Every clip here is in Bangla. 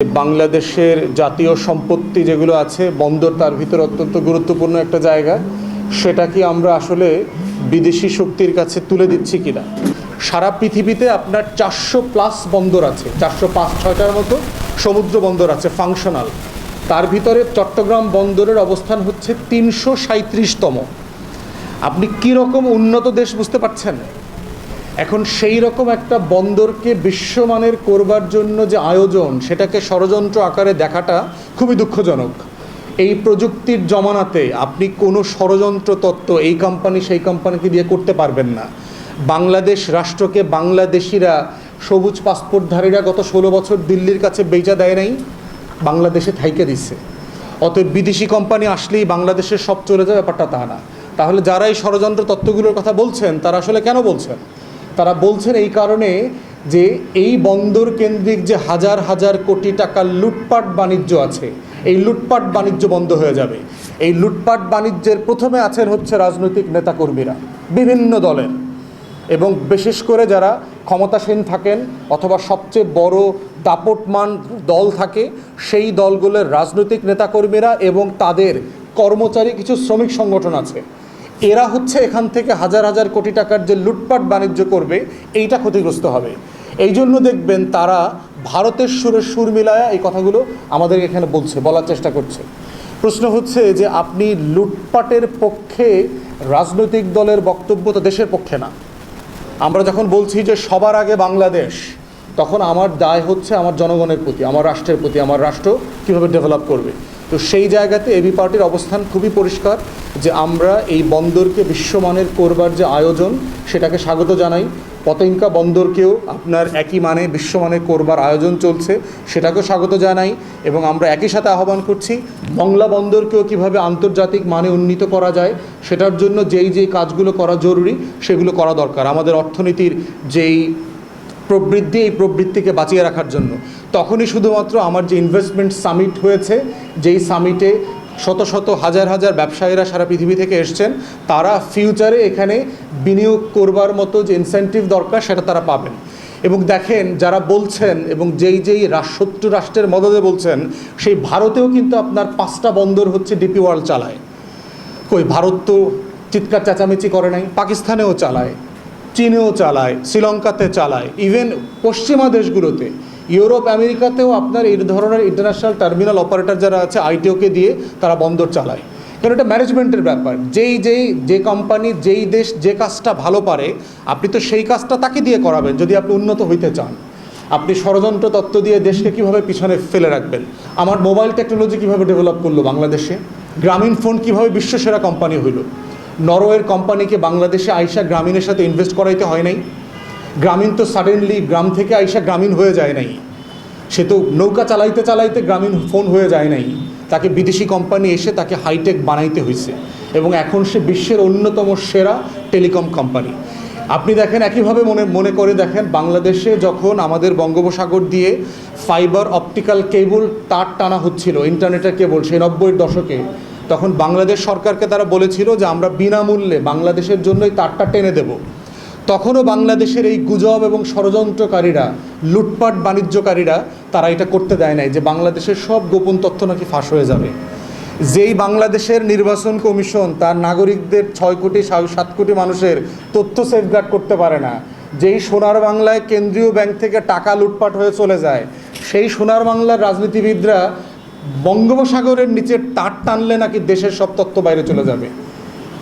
বাংলাদেশের জাতীয় সম্পত্তি যেগুলো আছে, বন্দর তার ভিতরে অত্যন্ত গুরুত্বপূর্ণ একটা জায়গা। সেটা কি আমরা আসলে বিদেশি শক্তির কাছে তুলে দিচ্ছি কিনা? সারা পৃথিবীতে আপনার চারশো প্লাস বন্দর আছে, চারশো পাঁচ ছয়টার মতো সমুদ্র বন্দর আছে ফাংশনাল তার ভিতরে চট্টগ্রাম বন্দরের অবস্থান হচ্ছে তিনশো সাঁত্রিশতম আপনি কীরকম উন্নত দেশ বুঝতে পারছেন? এখন সেই রকম একটা বন্দরকে বিশ্বমানের করবার জন্য যে আয়োজন, সেটাকে ষড়যন্ত্র আকারে দেখাটা খুবই দুঃখজনক। এই প্রযুক্তির জমানাতে আপনি কোনো ষড়যন্ত্র তত্ত্ব এই কোম্পানি সেই কোম্পানিকে দিয়ে করতে পারবেন না। বাংলাদেশ রাষ্ট্রকে বাংলাদেশিরা, সবুজ পাসপোর্টধারীরা গত ষোলো বছর দিল্লির কাছে বেচা দেয় নাই, বাংলাদেশে থাইকে দিচ্ছে অতএব বিদেশি কোম্পানি আসলেই বাংলাদেশের সব চলে যাবে ব্যাপারটা তা না। তাহলে যারা এই ষড়যন্ত্র তত্ত্বগুলোর কথা বলছেন, তারা আসলে কেন বলছেন? তারা বলছেন এই কারণে যে এই বন্দর কেন্দ্রিক যে হাজার হাজার কোটি টাকার লুটপাট বাণিজ্য আছে, এই লুটপাট বাণিজ্য বন্ধ হয়ে যাবে। এই লুটপাট বাণিজ্যের প্রথমে আছেন হচ্ছে রাজনৈতিক নেতাকর্মীরা, বিভিন্ন দলের। এবং বিশেষ করে যারা ক্ষমতাসীন থাকেন অথবা সবচেয়ে বড় দাপটমান দল থাকে, সেই দলগুলোর রাজনৈতিক নেতাকর্মীরা এবং তাদের কর্মচারী, কিছু শ্রমিক সংগঠন আছে। এরা হচ্ছে এখান থেকে হাজার হাজার কোটি টাকার যে লুটপাট বাণিজ্য করবে, এইটা ক্ষতিগ্রস্ত হবে। এই জন্য দেখবেন তারা ভারতের সুরে সুর মিলায়া এই কথাগুলো আমাদের এখানে বলছে, বলার চেষ্টা করছে। প্রশ্ন হচ্ছে যে আপনি লুটপাটের পক্ষে রাজনৈতিক দলের বক্তব্য তো দেশের পক্ষে না। আমরা যখন বলছি যে সবার আগে বাংলাদেশ, তখন আমার দায় হচ্ছে আমার জনগণের প্রতি, আমার রাষ্ট্রের প্রতি, আমার রাষ্ট্র কীভাবে ডেভেলপ করবে। তো সেই জায়গাতে এবি পার্টির অবস্থান খুবই পরিষ্কার, যে আমরা এই বন্দরকে বিশ্বমানের করবার যে আয়োজন, সেটাকে স্বাগত জানাই। পতেঙ্কা বন্দরকেও আপনার একই মানে বিশ্বমানের করবার আয়োজন চলছে, সেটাকেও স্বাগত জানাই এবং আমরা একই সাথে আহ্বান করছি মংলা বন্দরকেও কীভাবে আন্তর্জাতিক মানে উন্নীত করা যায়, সেটার জন্য যেই যেই কাজগুলো করা জরুরি, সেগুলো করা দরকার। আমাদের অর্থনীতির যেই প্রবৃদ্ধি, এই প্রবৃত্তিকে বাঁচিয়ে রাখার জন্য। তখনই শুধুমাত্র আমার যে ইনভেস্টমেন্ট সামিট হয়েছে, যেই সামিটে শত শত, হাজার হাজার ব্যবসায়ীরা সারা পৃথিবী থেকে এসছেন, তারা ফিউচারে এখানে বিনিয়োগ করবার মতো যে ইনসেন্টিভ দরকার, সেটা তারা পাবেন। এবং দেখেন, যারা বলছেন এবং যেই যেই শত্রু রাষ্ট্রের মদদে বলছেন, সেই ভারতেও কিন্তু আপনার পাঁচটা বন্দর হচ্ছে ডিপি ওয়ার্ল্ড চালায়। কই, ভারত তো চিৎকার, চেঁচামেচি করে নাই, পাকিস্তানেও চালায়। চীনেও চালায়, শ্রীলঙ্কাতে চালায় ইভেন পশ্চিমা দেশগুলোতে। ইউরোপ, আমেরিকাতেও আপনার এই ধরনের ইন্টারন্যাশনাল টার্মিনাল অপারেটর যারা আছে আইটিওকে দিয়ে তারা বন্দর চালায়। কারণ এটা ম্যানেজমেন্টের ব্যাপার। যেই যেই, যে কোম্পানি যেই দেশ যে কাজটা ভালো পারে, আপনি তো সেই কাজটা তাকে দিয়ে করাবেন যদি আপনি উন্নত হইতে চান। আপনি ষড়যন্ত্র তত্ত্ব দিয়ে দেশকে কীভাবে পিছনে ফেলে রাখবেন? আমার মোবাইল টেকনোলজি কীভাবে ডেভেলপ করল বাংলাদেশে? গ্রামীণ ফোন কীভাবে বিশ্বসেরা কোম্পানি হইল? নরওয়ের কোম্পানিকে বাংলাদেশে আইসা গ্রামীণের সাথে ইনভেস্ট করাইতে হয় নাই। গ্রামীণ তো সাডেনলি গ্রাম থেকে আইসা গ্রামীণ হয়ে যায় নাই। সে তো নৌকা চালাইতে চালাইতে গ্রামীণ ফোন হয়ে যায় নাই। তাকে বিদেশি কোম্পানি এসে তাকে হাইটেক বানাইতে হয়েছে এবং এখন সে বিশ্বের অন্যতম সেরা টেলিকম কোম্পানি আপনি দেখেন একইভাবে মনে মনে করে দেখেন বাংলাদেশে যখন আমাদের বঙ্গোপসাগর দিয়ে ফাইবার অপটিক্যাল কেবল তার টানা হচ্ছিল ইন্টারনেটের কেবল সেই নব্বইয়ের দশকে। তখন বাংলাদেশ সরকারকে তারা বলেছিল যে আমরা বিনামূল্যে বাংলাদেশের জন্যই তারটা টেনে দেব। তখনও বাংলাদেশের এই গুজব এবং ষড়যন্ত্রকারীরা, লুটপাট বাণিজ্যকারীরা, তারা এটা করতে দেয় নাই যে বাংলাদেশের সব গোপন তথ্য নাকি ফাঁস হয়ে যাবে। যেই বাংলাদেশের নির্বাচন কমিশন তার নাগরিকদের ছয় কোটি সাত কোটি মানুষের তথ্য সেফগার্ড করতে পারে না, যেই সোনার বাংলায় কেন্দ্রীয় ব্যাংক থেকে টাকা লুটপাট হয়ে চলে যায়, সেই সোনার বাংলার রাজনীতিবিদরা বঙ্গোপসাগরের নিচে তার টানলে নাকি দেশের সব তত্ত্ব বাইরে চলে যাবে?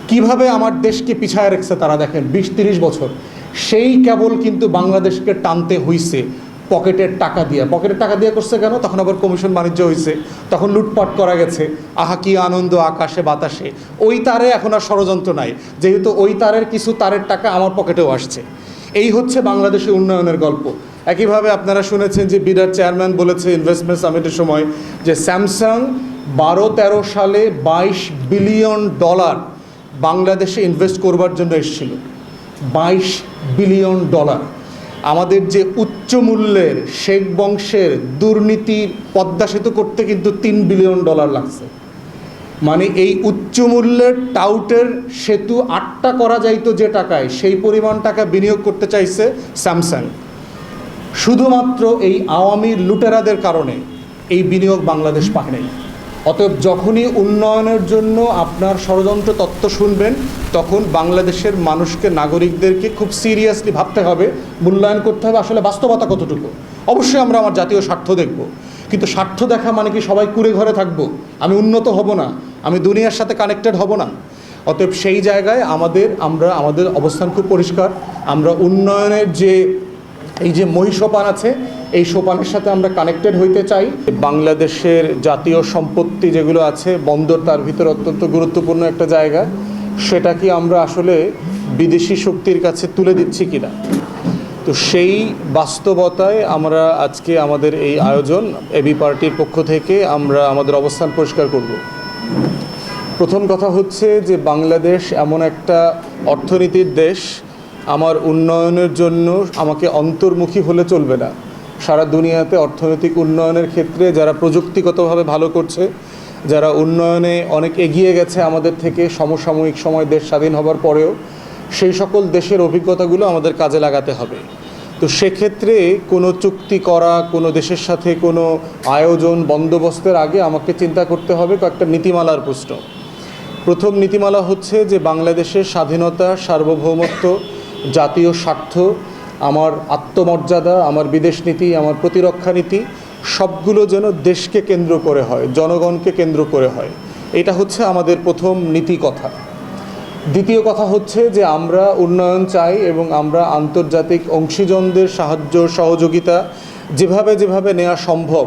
কীভাবে আমার দেশকে পিছায় রেখেছে তারা দেখেন, বিশ তিরিশ বছর। সেই কেবল কিন্তু বাংলাদেশকে টানতে হইছে পকেটের টাকা দিয়ে। পকেটের টাকা দিয়ে করছে কেন? তখন আবার কমিশন বাণিজ্য হয়েছে তখন লুটপাট করা গেছে। আহা, কি আনন্দ আকাশে, বাতাসে। ওই তারে এখন আর ষড়যন্ত্র নাই। যেহেতু ওই তারের কিছু তারের টাকা আমার পকেটেও আসছে। এই হচ্ছে বাংলাদেশের উন্নয়নের গল্প। একইভাবে আপনারা শুনেছেন যে বিরাট চেয়ারম্যান বলেছে ইনভেস্টমেন্ট সামিটের সময় যে স্যামসাং বারো তেরো সালে বাইশ বিলিয়ন ডলার বাংলাদেশে ইনভেস্ট করবার জন্য এসেছিল। বাইশ বিলিয়ন ডলার। আমাদের যে উচ্চ মূল্যের শেখ বংশের দুর্নীতি পদ্মা সেতু করতে কিন্তু তিন বিলিয়ন ডলার লাগছে। মানে এই উচ্চ মূল্যের টাউটের সেতু আটটা করা যাইতো যে টাকায়, সেই পরিমাণ টাকা বিনিয়োগ করতে চাইছে স্যামসাং শুধুমাত্র এই আওয়ামী লুটেরাদের কারণে এই বিনিয়োগ বাংলাদেশ পায় নাই। অতএব যখনই উন্নয়নের জন্য আপনার ষড়যন্ত্র তত্ত্ব শুনবেন, তখন বাংলাদেশের মানুষকে, নাগরিকদেরকে খুব সিরিয়াসলি ভাবতে হবে, মূল্যায়ন করতে হবে আসলে বাস্তবতা কতটুকু। অবশ্যই আমরা আমার জাতীয় স্বার্থ দেখব। কিন্তু স্বার্থ দেখা মানে কি সবাই কুড়ে ঘরে থাকব? আমি উন্নত হব না, আমি দুনিয়ার সাথে কানেক্টেড হব না। অতএব সেই জায়গায় আমাদের, আমরা, আমাদের অবস্থান খুব পরিষ্কার। আমরা উন্নয়নের যে এই যে মহিষোপান আছে, এই সোপানের সাথে আমরা কানেক্টেড হইতে চাই। বাংলাদেশের জাতীয় সম্পত্তি যেগুলো আছে, বন্দর তার ভিতরে অত্যন্ত গুরুত্বপূর্ণ একটা জায়গা। সেটা কি আমরা আসলে বিদেশি শক্তির কাছে তুলে দিচ্ছি কিনা? তো সেই বাস্তবতায় আমরা আজকে আমাদের এই আয়োজন, এবি পার্টির পক্ষ থেকে আমরা আমাদের অবস্থান পরিষ্কার করব। প্রথম কথা হচ্ছে যে বাংলাদেশ এমন একটা অর্থনীতির দেশ আমার উন্নয়নের জন্য আমাকে অন্তর্মুখী হলে চলবে না। সারা দুনিয়াতে অর্থনৈতিক উন্নয়নের ক্ষেত্রে যারা প্রযুক্তিগতভাবে ভালো করছে, যারা উন্নয়নে অনেক এগিয়ে গেছে আমাদের থেকে সমসাময়িক সময় দেশ স্বাধীন হবার পরেও, সেই সকল দেশের অভিজ্ঞতাগুলো আমাদের কাজে লাগাতে হবে। তো সেক্ষেত্রে কোনো চুক্তি করা, কোনো দেশের সাথে কোনো আয়োজন, বন্দোবস্তের আগে আমাকে চিন্তা করতে হবে কয়েকটা নীতিমালার প্রশ্ন। প্রথম নীতিমালা হচ্ছে যে বাংলাদেশের স্বাধীনতা, সার্বভৌমত্ব জাতীয় স্বার্থ, আমার আত্মমর্যাদা, আমার বিদেশ নীতি, আমার প্রতিরক্ষা নীতি, সবগুলো যেন দেশকে কেন্দ্র করে হয়, জনগণকে কেন্দ্র করে হয়। এটা হচ্ছে আমাদের প্রথম নীতি কথা। দ্বিতীয় কথা হচ্ছে যে আমরা উন্নয়ন চাই এবং আমরা আন্তর্জাতিক অংশীজনদের সাহায্য, সহযোগিতা যেভাবে যেভাবে নেওয়া সম্ভব,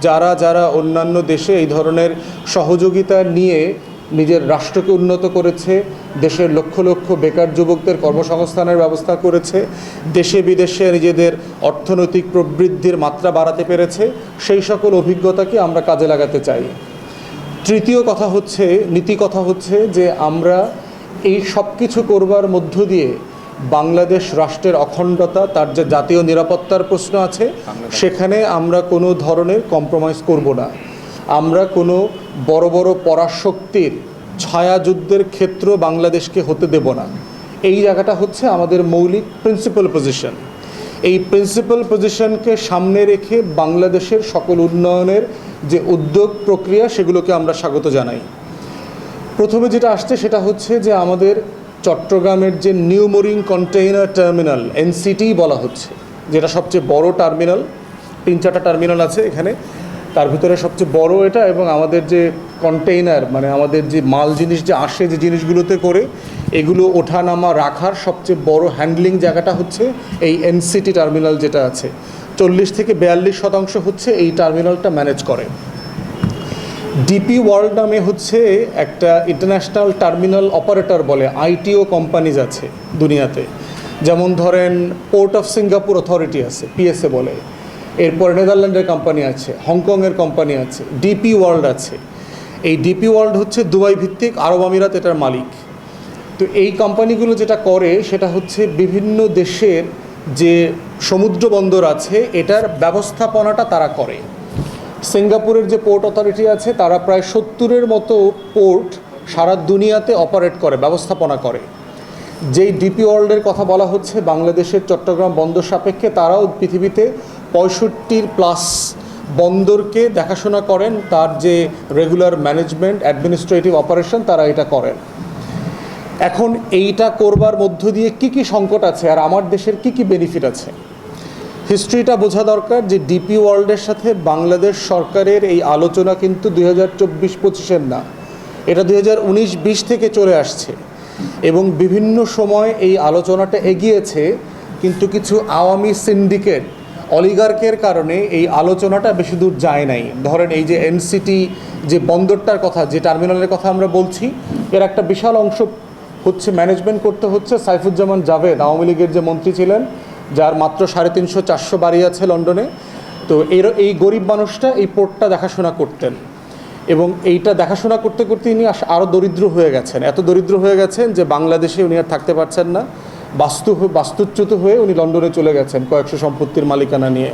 যারা যারা অন্যান্য দেশে এই ধরনের সহযোগিতা নিয়ে নিজের রাষ্ট্রকে উন্নত করেছে দেশের লক্ষ লক্ষ বেকার যুবকদের কর্মসংস্থানের ব্যবস্থা করেছে দেশে বিদেশে নিজেদের অর্থনৈতিক প্রবৃদ্ধির মাত্রা বাড়াতে পেরেছে সেই সকল অভিজ্ঞতাকে আমরা কাজে লাগাতে চাই। তৃতীয় কথা হচ্ছে নীতি কথা হচ্ছে যে আমরা এই সব কিছু করবার মধ্য দিয়ে বাংলাদেশ রাষ্ট্রের অখণ্ডতা তার যে জাতীয় নিরাপত্তার প্রশ্ন আছে সেখানে আমরা কোনো ধরনের কম্প্রোমাইজ করব না। আমরা কোনো বড় বড় পরাশক্তির ছায়াযুদ্ধের ক্ষেত্র বাংলাদেশকে হতে দেব না। এই জায়গাটা হচ্ছে আমাদের মৌলিক প্রিন্সিপাল পজিশন এই প্রিন্সিপাল পজিশনকে সামনে রেখে বাংলাদেশের সকল উন্নয়নের যে উদ্যোগ প্রক্রিয়া, সেগুলোকে আমরা স্বাগত জানাই। প্রথমে যেটা আসছে সেটা হচ্ছে যে আমাদের চট্টগ্রামের যে new mooring container terminal, NCT বলা হচ্ছে, যেটা সবচেয়ে বড় টার্মিনাল, তিন চারটা টার্মিনাল আছে এখানে। তার ভিতরে সবচেয়ে বড় এটা এবং আমাদের যে কন্টেইনার মানে আমাদের যে মাল জিনিস যে আসে যে জিনিসগুলোতে করে, এগুলো ওঠানামা রাখার সবচেয়ে বড় হ্যান্ডলিং জায়গাটা হচ্ছে এই এনসিটি টার্মিনাল যেটা আছে। চল্লিশ থেকে বিয়াল্লিশ শতাংশ হচ্ছে এই টার্মিনালটা ম্যানেজ করে। ডিপি ওয়ার্ল্ড নামে হচ্ছে একটা ইন্টারন্যাশনাল টার্মিনাল অপারেটর বলে আইটিও কোম্পানিজ আছে দুনিয়াতে। যেমন ধরেন পোর্ট অফ সিঙ্গাপুর অথরিটি আছে পিএসএ বলে। এরপর নেদারল্যান্ডের কোম্পানি আছে, হংকংয়ের কোম্পানি আছে ডিপি ওয়ার্ল্ড আছে। এই ডিপি ওয়ার্ল্ড হচ্ছে দুবাই ভিত্তিক আরব আমিরাত এটার মালিক। তো এই কোম্পানিগুলো যেটা করে, সেটা হচ্ছে বিভিন্ন দেশের যে সমুদ্র বন্দর আছে, এটার ব্যবস্থাপনাটা তারা করে। সিঙ্গাপুরের যে পোর্ট অথরিটি আছে, তারা প্রায় সত্তরের মতো পোর্ট সারা দুনিয়াতে অপারেট করে, ব্যবস্থাপনা করে। যেই ডিপি ওয়ার্ল্ডের কথা বলা হচ্ছে, বাংলাদেশের চট্টগ্রাম বন্দর সাপেক্ষে তারাও পৃথিবীতে পঁয়ষট্টির প্লাস বন্দরকে দেখাশোনা করেন, তার যে রেগুলার ম্যানেজমেন্ট অ্যাডমিনিস্ট্রেটিভ অপারেশন তারা এটা করেন। এখন এইটা করবার মধ্য দিয়ে কি কি সংকট আছে আর আমার দেশের কি কি বেনিফিট আছে? হিস্ট্রিটা বোঝা দরকার যে ডিপি ওয়ার্ল্ডের সাথে বাংলাদেশ সরকারের এই আলোচনা কিন্তু দুই হাজার চব্বিশ পঁচিশের না। এটা দুই হাজার উনিশ বিশ থেকে চলে আসছে এবং বিভিন্ন সময় এই আলোচনাটা এগিয়েছে, কিন্তু কিছু আওয়ামী সিন্ডিকেট অলিগার্কের কারণে এই আলোচনাটা বেশি দূর যায় নাই। ধরেন এই যে এনসিটি যে বন্দরটার কথা, যে টার্মিনালের কথা আমরা বলছি, এর একটা বিশাল অংশ হচ্ছে ম্যানেজমেন্ট করতে হচ্ছে সাইফুজ্জামান জাভেদ, আওয়ামী লীগের যে মন্ত্রী ছিলেন, যার মাত্র সাড়ে তিনশো চারশো বাড়ি আছে লন্ডনে। তো এর, এই গরিব মানুষটা এই পোর্টটা দেখাশোনা করতেন। এবং এইটা দেখাশোনা করতে করতে ইনি আরও দরিদ্র হয়ে গেছেন। এত দরিদ্র হয়ে গেছেন যে বাংলাদেশে উনি আর থাকতে পারছেন না। বাস্তু বাস্তুচ্যুত হয়ে উনি লন্ডনে চলে গেছেন কয়েকশো সম্পত্তির মালিকানা নিয়ে।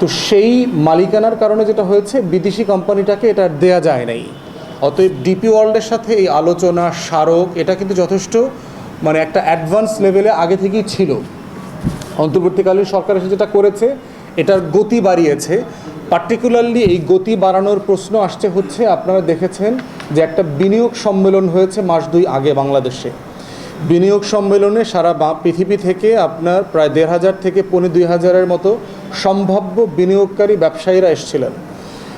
তো সেই মালিকানার কারণে যেটা হয়েছে, বিদেশি কোম্পানিটাকে এটা দেয়া যায় নাই। অতএব ডিপি ওয়ার্ল্ডের সাথে এই আলোচনা, স্মারক, এটা কিন্তু যথেষ্ট মানে একটা অ্যাডভান্স লেভেলে আগে থেকেই ছিল। অন্তর্বর্তীকালীন সরকার এসে যেটা করেছে, এটার গতি বাড়িয়েছে। পার্টিকুলারলি এই গতি বাড়ানোর প্রশ্ন আসছে হচ্ছে, আপনারা দেখেছেন যে একটা বিনিয়োগ সম্মেলন হয়েছে মাস দুই আগে বাংলাদেশে। বিনিয়োগ সম্মেলনে সারা বা- পৃথিবী থেকে আপনার প্রায় দেড় হাজার থেকে পনেরো দুই হাজারের মতো সম্ভাব্য বিনিয়োগকারী ব্যবসায়ীরা এসেছিলেন।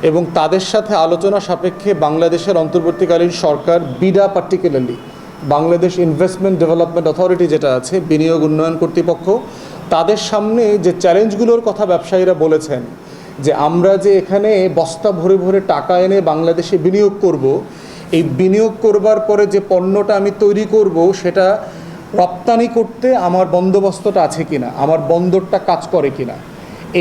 এবং তাদের সাথে আলোচনা সাপেক্ষে বাংলাদেশের অন্তর্বর্তীকালীন সরকার BIDA particularly, Bangladesh investment development authority যেটা আছে, বিনিয়োগ উন্নয়ন কর্তৃপক্ষ, তাদের সামনে যে চ্যালেঞ্জগুলোর কথা ব্যবসায়ীরা বলেছেন, যে আমরা যে এখানে বস্তা ভরে ভরে টাকা এনে বাংলাদেশে বিনিয়োগ করব এই বিনিয়োগ করবার পরে যে পণ্যটা আমি তৈরি করব, সেটা রপ্তানি করতে আমার বন্দোবস্তটা আছে কিনা, আমার বন্দরটা কাজ করে কিনা,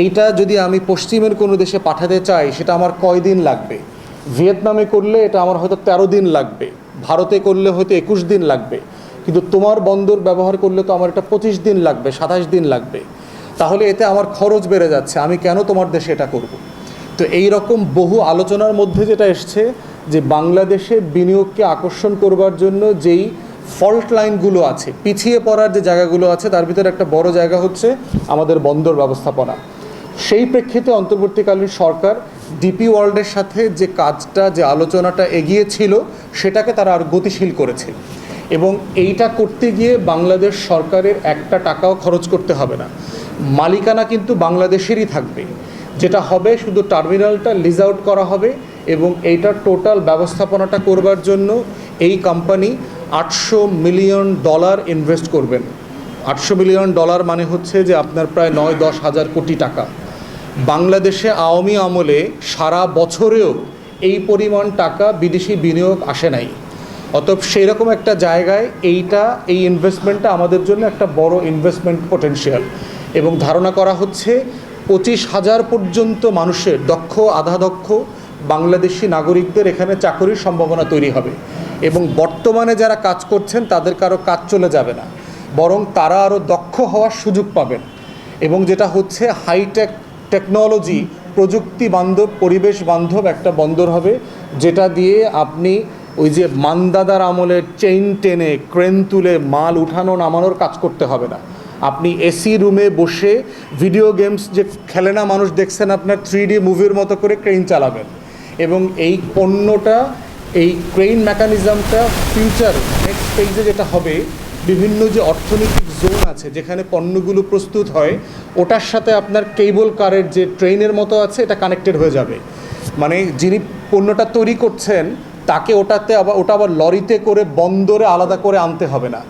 এইটা যদি আমি পশ্চিমের কোনো দেশে পাঠাতে চাই, সেটা আমার কয় দিন লাগবে? ভিয়েতনামে করলে এটা আমার হয়তো তেরো দিন লাগবে, ভারতে করলে হয়তো একুশ দিন লাগবে, কিন্তু তোমার বন্দর ব্যবহার করলে তো আমার এটা পঁচিশ দিন লাগবে, সাতাশ দিন লাগবে, তাহলে এতে আমার খরচ বেড়ে যাচ্ছে, আমি কেন তোমার দেশে এটা করব? তো এই রকম বহু আলোচনার মধ্যে যেটা এসছে যে বাংলাদেশে বিনিয়োগকে আকর্ষণ করবার জন্য যেই ফল্ট লাইনগুলো আছে, পিছিয়ে পড়ার যে জায়গাগুলো আছে, তার ভিতরে একটা বড় জায়গা হচ্ছে আমাদের বন্দর ব্যবস্থাপনা। সেই প্রেক্ষিতে অন্তর্বর্তীকালীন সরকার ডিপি ওয়ার্ল্ডের সাথে যে কাজটা, যে আলোচনাটা এগিয়েছিল সেটাকে তারা আর গতিশীল করেছে। এবং এইটা করতে গিয়ে বাংলাদেশ সরকারের একটা টাকাও খরচ করতে হবে না। মালিকানা কিন্তু বাংলাদেশেরই থাকবে। যেটা হবে শুধু টার্মিনালটা লিজ আউট করা হবে এবং এইটার টোটাল ব্যবস্থাপনাটা করবার জন্য এই কোম্পানি আটশো মিলিয়ন ডলার ইনভেস্ট করবেন। আটশো মিলিয়ন ডলার মানে হচ্ছে যে আপনার প্রায় নয় দশ হাজার কোটি টাকা। বাংলাদেশে আওয়ামী আমলে সারা বছরেও এই পরিমাণ টাকা বিদেশি বিনিয়োগ আসে নাই। অতএব সেই রকম একটা জায়গায় এইটা, এই ইনভেস্টমেন্টটা আমাদের জন্য একটা বড় ইনভেস্টমেন্ট পোটেনশিয়াল এবং ধারণা করা হচ্ছে পঁচিশ হাজার পর্যন্ত মানুষের দক্ষ আধা দক্ষ বাংলাদেশি নাগরিকদের এখানে চাকরির সম্ভাবনা তৈরি হবে। এবং বর্তমানে যারা কাজ করছেন, তাদের কারও কাজ চলে যাবে না। বরং তারা আরও দক্ষ হওয়ার সুযোগ পাবেন। এবং যেটা হচ্ছে হাইটেক টেকনোলজি প্রযুক্তি বান্ধব, পরিবেশ বান্ধব একটা বন্দর হবে, যেটা দিয়ে আপনি ওই যে মান্দাদার আমলের চেইন টেনে ক্রেন তুলে মাল উঠানো, নামানোর কাজ করতে হবে না। আপনি এসি রুমে বসে ভিডিও গেমস যে খেলে না মানুষ দেখছেন আপনার থ্রি মুভির মতো করে ক্রেন চালাবেন। এবং এই পণ্যটা, এই ক্রেন মেকানিজমটা ফিউচার নেক্সট পেজে যেটা হবে, বিভিন্ন যে অর্থনৈতিক জোন আছে যেখানে পণ্যগুলো প্রস্তুত হয়, ওটার সাথে আপনার কেবল কারের যে ট্রেনের মতো আছে, এটা কানেক্টেড হয়ে যাবে। মানে যিনি পণ্যটা তৈরি করছেন, তাকে ওটাতে আবার, ওটা আবার লরিতে করে বন্দরে আলাদা করে আনতে হবে না।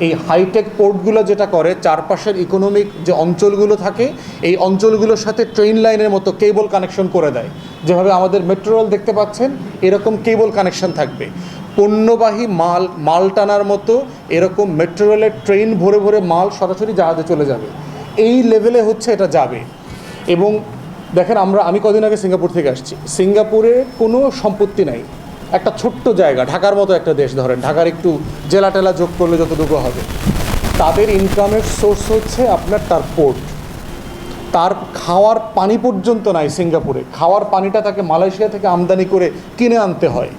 এই হাইটেক পোর্টগুলো যেটা করে, চারপাশের ইকোনমিক যে অঞ্চলগুলো থাকে, এই অঞ্চলগুলোর সাথে ট্রেন লাইনের মতো কেবল কানেকশন করে দেয়। যেভাবে আমাদের মেট্রো রেল দেখতে পাচ্ছেন, এরকম কেবল কানেকশন থাকবে। পণ্যবাহী মাল মাল টানার মতো এরকম মেট্রো রেলের ট্রেন ভরে ভরে মাল সরাসরি জাহাজে চলে যাবে। এই লেভেলে হচ্ছে এটা যাবে। এবং দেখেন আমরা, আমি কদিন আগে সিঙ্গাপুর থেকে আসছি। সিঙ্গাপুরে কোনো সম্পত্তি নাই। একটা ছোট্ট জায়গা, ঢাকার মতো একটা দেশ ধরেন, ঢাকার একটু জেলা টেলা যোগ করলে যতটুকু হবে। তাদের ইনকামের সোর্স হচ্ছে আপনার তার পোর্ট তার খাওয়ার পানি পর্যন্ত নাই সিঙ্গাপুরে। খাওয়ার পানিটা তাকে মালয়েশিয়া থেকে আমদানি করে কিনে আনতে হয়।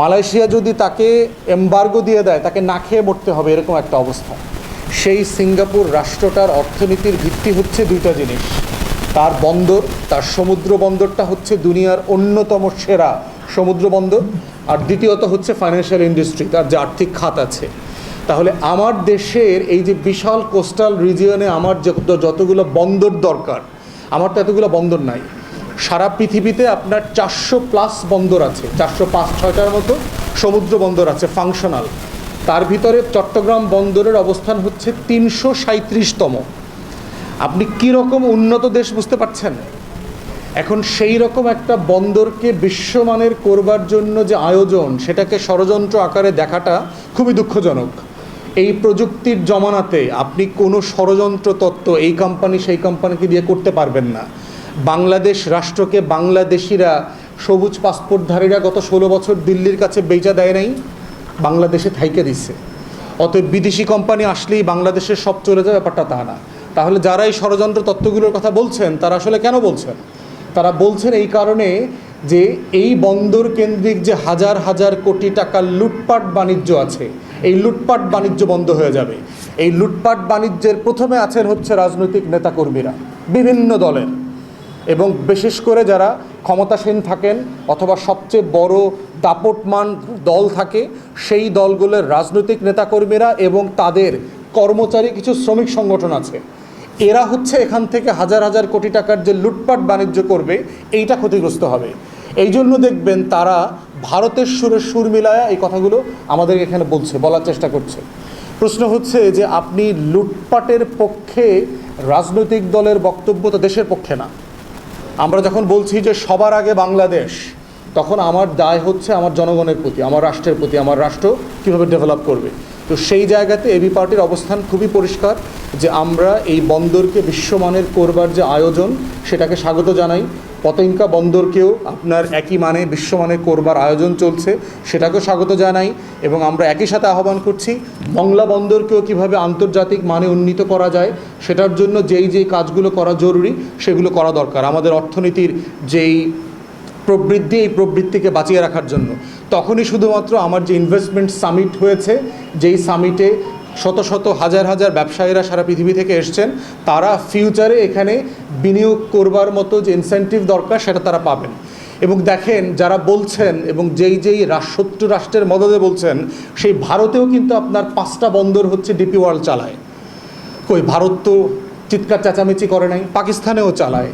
মালয়েশিয়া যদি তাকে এম্বার্গো দিয়ে দেয়, তাকে না খেয়ে মরতে হবে, এরকম একটা অবস্থা। সেই সিঙ্গাপুর রাষ্ট্রটার অর্থনীতির ভিত্তি হচ্ছে দুইটা জিনিস। তার বন্দর, তার সমুদ্র বন্দরটা হচ্ছে দুনিয়ার অন্যতম সেরা সমুদ্র বন্দর আর দ্বিতীয়ত হচ্ছে ফাইন্যান্সিয়াল ইন্ডাস্ট্রি তার যে আর্থিক খাত আছে। তাহলে আমার দেশের এই যে বিশাল কোস্টাল রিজিয়নে আমার যত যতগুলো বন্দর দরকার, আমার তো এতগুলো বন্দর নাই। সারা পৃথিবীতে আপনার চারশো প্লাস বন্দর আছে, চারশো পাঁচ ছয়টার মতো সমুদ্র বন্দর আছে ফাংশনাল তার ভিতরে চট্টগ্রাম বন্দরের অবস্থান হচ্ছে তিনশো সাঁত্রিশতম আপনি কীরকম উন্নত দেশ বুঝতে পারছেন? এখন সেই রকম একটা বন্দরকে বিশ্বমানের করবার জন্য যে আয়োজন, সেটাকে ষড়যন্ত্র আকারে দেখাটা খুবই দুঃখজনক। এই প্রযুক্তির জমানাতে আপনি কোনো ষড়যন্ত্র তত্ত্ব এই কোম্পানি সেই কোম্পানিকে দিয়ে করতে পারবেন না। বাংলাদেশ রাষ্ট্রকে বাংলাদেশিরা, সবুজ পাসপোর্টধারীরা গত ষোলো বছর দিল্লির কাছে বেচা দেয় নাই, বাংলাদেশে থাইকে দিচ্ছে অতএব বিদেশি কোম্পানি আসলেই বাংলাদেশের সব চলে যায়, ব্যাপারটা তা না। তাহলে যারা এই ষড়যন্ত্র তত্ত্বগুলোর কথা বলছেন, তারা আসলে কেন বলছেন? তারা বলছেন এই কারণে যে এই বন্দর কেন্দ্রিক যে হাজার হাজার কোটি টাকার লুটপাট বাণিজ্য আছে, এই লুটপাট বাণিজ্য বন্ধ হয়ে যাবে। এই লুটপাট বাণিজ্যের প্রথমে আছেন হচ্ছে রাজনৈতিক নেতাকর্মীরা, বিভিন্ন দলের। এবং বিশেষ করে যারা ক্ষমতাসীন থাকেন অথবা সবচেয়ে বড় দাপটমান দল থাকে, সেই দলগুলোর রাজনৈতিক নেতাকর্মীরা এবং তাদের কর্মচারী, কিছু শ্রমিক সংগঠন আছে। এরা হচ্ছে এখান থেকে হাজার হাজার কোটি টাকার যে লুটপাট বাণিজ্য করবে, এইটা ক্ষতিগ্রস্ত হবে। এই জন্য দেখবেন তারা ভারতের সুরে সুর মিলায়া এই কথাগুলো আমাদের এখানে বলছে, বলার চেষ্টা করছে। প্রশ্ন হচ্ছে যে আপনি লুটপাটের পক্ষে রাজনৈতিক দলের বক্তব্য তো দেশের পক্ষে না। আমরা যখন বলছি যে সবার আগে বাংলাদেশ, তখন আমার দায় হচ্ছে আমার জনগণের প্রতি, আমার রাষ্ট্রের প্রতি, আমার রাষ্ট্র কীভাবে ডেভেলপ করবে। তো সেই জায়গাতে এবি পার্টির অবস্থান খুবই পরিষ্কার, যে আমরা এই বন্দরকে বিশ্বমানের করবার যে আয়োজন, সেটাকে স্বাগত জানাই। পতেঙ্কা বন্দরকেও আপনার একই মানে বিশ্বমানের করবার আয়োজন চলছে, সেটাকেও স্বাগত জানাই এবং আমরা একই সাথে আহ্বান করছি মংলা বন্দরকেও কীভাবে আন্তর্জাতিক মানে উন্নীত করা যায়, সেটার জন্য যেই যেই কাজগুলো করা জরুরি, সেগুলো করা দরকার। আমাদের অর্থনীতির যেই প্রবৃদ্ধি, এই প্রবৃত্তিকে বাঁচিয়ে রাখার জন্য। তখনই শুধুমাত্র আমার যে ইনভেস্টমেন্ট সামিট হয়েছে, যেই সামিটে শত শত হাজার হাজার ব্যবসায়ীরা সারা পৃথিবী থেকে এসছেন, তারা ফিউচারে এখানে বিনিয়োগ করবার মতো যে ইনসেন্টিভ দরকার, সেটা তারা পাবেন। এবং দেখেন, যারা বলছেন এবং যেই যেই শত্রু রাষ্ট্রের মদদে বলছেন, সেই ভারতেও কিন্তু আপনার পাঁচটা বন্দর হচ্ছে ডিপি ওয়ার্ল্ড চালায়। কই, ভারত তো চিৎকার চেঁচামেচি করে নাই, পাকিস্তানেও চালায়,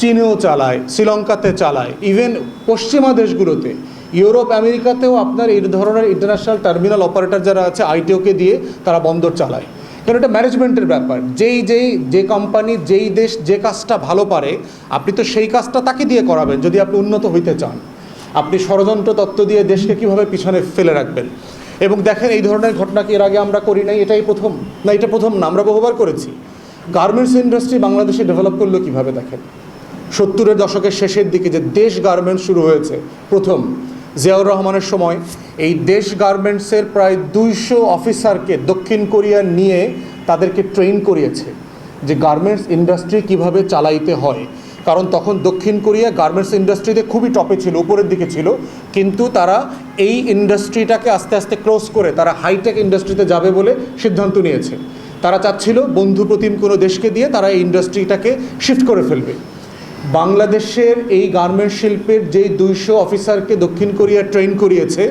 চীনেও চালায়, শ্রীলঙ্কাতে চালায় ইভেন পশ্চিমা দেশগুলোতে। ইউরোপ, আমেরিকাতেও আপনার এই ধরনের ইন্টারন্যাশনাল টার্মিনাল অপারেটর যারা আছে আইটিওকে দিয়ে তারা বন্দর চালায়। কারণ এটা ম্যানেজমেন্টের ব্যাপার। যেই যেই, যে কোম্পানি যেই দেশ যে কাজটা ভালো পারে, আপনি তো সেই কাজটা তাকে দিয়ে করাবেন যদি আপনি উন্নত হইতে চান। আপনি ষড়যন্ত্র তত্ত্ব দিয়ে দেশকে কীভাবে পিছনে ফেলে রাখবেন? এবং দেখেন এই ধরনের ঘটনা কি এর আগে আমরা করি নাই? এটাই প্রথম। না, এটা প্রথম না, আমরা বহুবার করেছি। গার্মেন্টস ইন্ডাস্ট্রি বাংলাদেশে ডেভেলপ করল কীভাবে দেখেন? সত্তরের দশকের শেষের দিকে যে দেশ গার্মেন্টস শুরু হয়েছে, প্রথম। জিয়াউর রহমানের সময় এই দেশ গার্মেন্টসের প্রায় দুইশো অফিসারকে দক্ষিণ কোরিয়া নিয়ে তাদেরকে ট্রেন করিয়েছে যে গার্মেন্টস ইন্ডাস্ট্রি কীভাবে চালাইতে হয়। কারণ তখন দক্ষিণ কোরিয়া গার্মেন্টস ইন্ডাস্ট্রিতে খুবই টপে ছিল, উপরের দিকে ছিল, কিন্তু তারা এই ইন্ডাস্ট্রিটাকে আস্তে আস্তে ক্রস করে তারা হাইটেক ইন্ডাস্ট্রিতে যাবে বলে সিদ্ধান্ত নিয়েছে। তারা চাচ্ছিল বন্ধু প্রতিম কোনো দেশকে দিয়ে তারা এই ইন্ডাস্ট্রিটাকে শিফট করে ফেলবে। বাংলাদেশের এই গার্মেন্ট শিল্পের যেই দুইশো অফিসারকে দক্ষিণ কোরিয়া ট্রেন করিয়েছে,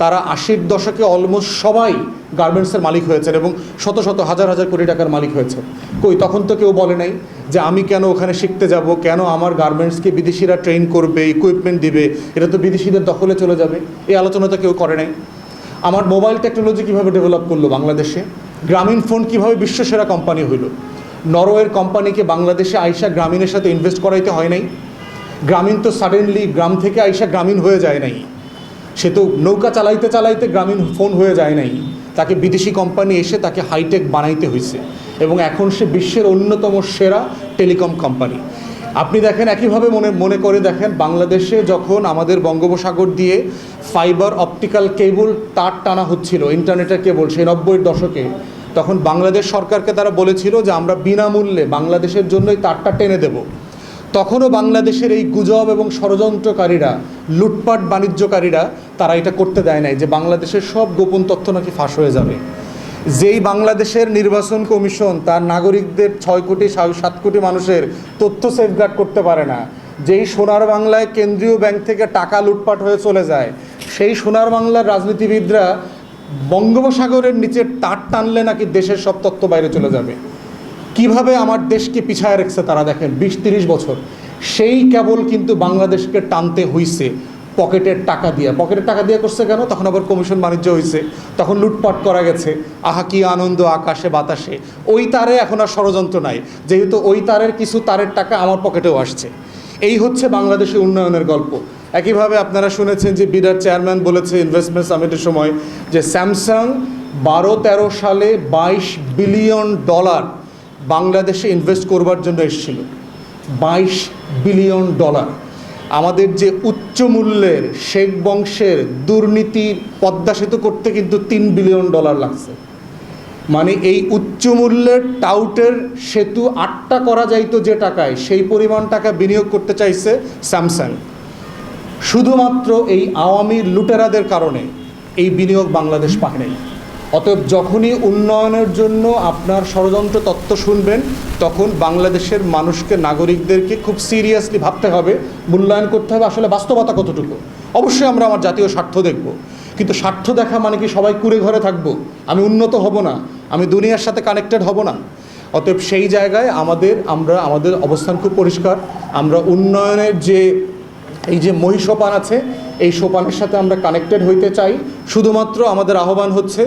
তারা আশির দশকে অলমোস্ট সবাই গার্মেন্টসের মালিক হয়েছেন এবং শত শত, হাজার হাজার কোটি টাকার মালিক হয়েছে কই, তখন তো কেউ বলে নাই যে আমি কেন ওখানে শিখতে যাব, কেন আমার গার্মেন্টসকে বিদেশিরা ট্রেন করবে ইকুইপমেন্ট দিবে, এটা তো বিদেশিদের দখলে চলে যাবে, এই আলোচনা তো কেউ করে নাই। আমার মোবাইল টেকনোলজি কীভাবে ডেভেলপ করল বাংলাদেশে? গ্রামীণ ফোন কীভাবে বিশ্বসেরা কোম্পানি হইল? নরওয়ের কোম্পানিকে বাংলাদেশে আইসা গ্রামীণের সাথে ইনভেস্ট করাইতে হয় নাই। গ্রামীণ তো সাডেনলি গ্রাম থেকে আইসা গ্রামীণ হয়ে যায় নাই। সে তো নৌকা চালাইতে চালাইতে গ্রামীণ ফোন হয়ে যায় নাই। তাকে বিদেশি কোম্পানি এসে তাকে হাইটেক বানাইতে হয়েছে এবং এখন সে বিশ্বের অন্যতম সেরা টেলিকম কোম্পানি আপনি দেখেন একইভাবে মনে মনে করে দেখেন বাংলাদেশে যখন আমাদের বঙ্গোপসাগর দিয়ে ফাইবার অপটিক্যাল কেবল তার টানা হচ্ছিল ইন্টারনেটের কেবল সেই নব্বইয়ের দশকে। তখন বাংলাদেশ সরকারকে তারা বলেছিল যে আমরা বিনামূল্যে বাংলাদেশের জন্যই তারটা টেনে দেব। তখনও বাংলাদেশের এই গুজব এবং ষড়যন্ত্রকারীরা, লুটপাট বাণিজ্যকারীরা, তারা এটা করতে দেয় নাই যে বাংলাদেশের সব গোপন তথ্য নাকি ফাঁস হয়ে যাবে। যেই বাংলাদেশের নির্বাচন কমিশন তার নাগরিকদের ছয় কোটি, সাত কোটি মানুষের তথ্য সেফগার্ড করতে পারে না, যেই সোনার বাংলায় কেন্দ্রীয় ব্যাংক থেকে টাকা লুটপাট হয়ে চলে যায়, সেই সোনার বাংলার রাজনীতিবিদরা বঙ্গোপসাগরের নিচে তার টানলে নাকি দেশের সব তত্ত্ব বাইরে চলে যাবে। কীভাবে আমার দেশকে পিছায় রেখেছে তারা দেখেন, বিশ তিরিশ বছর। সেই কেবল কিন্তু বাংলাদেশকে টানতে হইছে, পকেটের টাকা দিয়ে। পকেটের টাকা দিয়ে করছে কেন? তখন আবার কমিশন বাণিজ্য হয়েছে তখন লুটপাট করা গেছে। আহা, কি আনন্দ আকাশে, বাতাসে। ওই তারে এখন আর ষড়যন্ত্র নাই। যেহেতু ওই তারের কিছু তারের টাকা আমার পকেটেও আসছে। এই হচ্ছে বাংলাদেশের উন্নয়নের গল্প। একইভাবে আপনারা শুনেছেন যে বিরাট চেয়ারম্যান বলেছে ইনভেস্টমেন্ট সামিটের সময় যে স্যামসাং বারো তেরো সালে বাইশ বিলিয়ন ডলার বাংলাদেশে ইনভেস্ট করবার জন্য এসেছিল। বাইশ বিলিয়ন ডলার। আমাদের যে উচ্চ মূল্যের শেখ বংশের দুর্নীতি পদ্মা সেতু করতে কিন্তু তিন বিলিয়ন ডলার লাগছে। মানে এই উচ্চ মূল্যের টাউটের সেতু আটটা করা যাইতো যে টাকায়, সেই পরিমাণ টাকা বিনিয়োগ করতে চাইছে স্যামসাং শুধুমাত্র এই আওয়ামী লুটেরাদের কারণে এই বিনিয়োগ বাংলাদেশ পায় নাই অতএব যখনই উন্নয়নের জন্য আপনার ষড়যন্ত্র তত্ত্ব শুনবেন, তখন বাংলাদেশের মানুষকে, নাগরিকদেরকে খুব সিরিয়াসলি ভাবতে হবে, মূল্যায়ন করতে হবে আসলে বাস্তবতা কতটুকু। অবশ্যই আমরা আমার জাতীয় স্বার্থ দেখব। কিন্তু স্বার্থ দেখা মানে কি সবাই কুড়ে ঘরে থাকব? আমি উন্নত হব না, আমি দুনিয়ার সাথে কানেক্টেড হব না। অতএব সেই জায়গায় আমাদের, আমরা, আমাদের অবস্থান খুব পরিষ্কার। আমরা উন্নয়নের যে এই যে মহিষোপান আছে, এই সোপানের সাথে আমরা কানেক্টেড হইতে চাই। শুধুমাত্র আমাদের আহ্বান হচ্ছে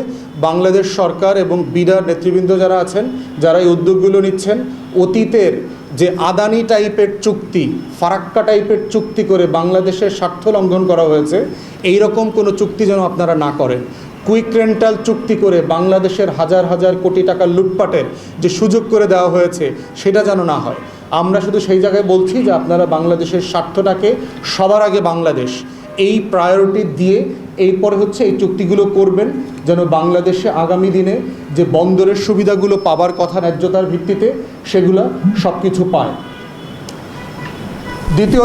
বাংলাদেশ সরকার এবং বিডার নেতৃবৃন্দ যারা আছেন, যারা এই উদ্যোগগুলো নিচ্ছেন, অতীতের যে আদানি টাইপের চুক্তি, ফারাক্কা টাইপের চুক্তি করে বাংলাদেশের স্বার্থ লঙ্ঘন করা হয়েছে এই রকম কোনো চুক্তি যেন আপনারা না করেন। কুইক রেন্টাল চুক্তি করে বাংলাদেশের হাজার হাজার কোটি টাকা লুটপাটের যে সুযোগ করে দেওয়া হয়েছে, সেটা যেন না হয়। আমরা শুধু সেই জায়গায় বলছি যে আপনারা বাংলাদেশের স্বার্থটাকে সবার আগে বাংলাদেশ এই প্রায়োরিটি দিয়ে এরপরে হচ্ছে এই চুক্তিগুলো করবেন, যেন বাংলাদেশে আগামী দিনে যে বন্দরের সুবিধাগুলো পাবার কথা ন্যায্যতার ভিত্তিতে সেগুলো সব কিছু পায়। দ্বিতীয়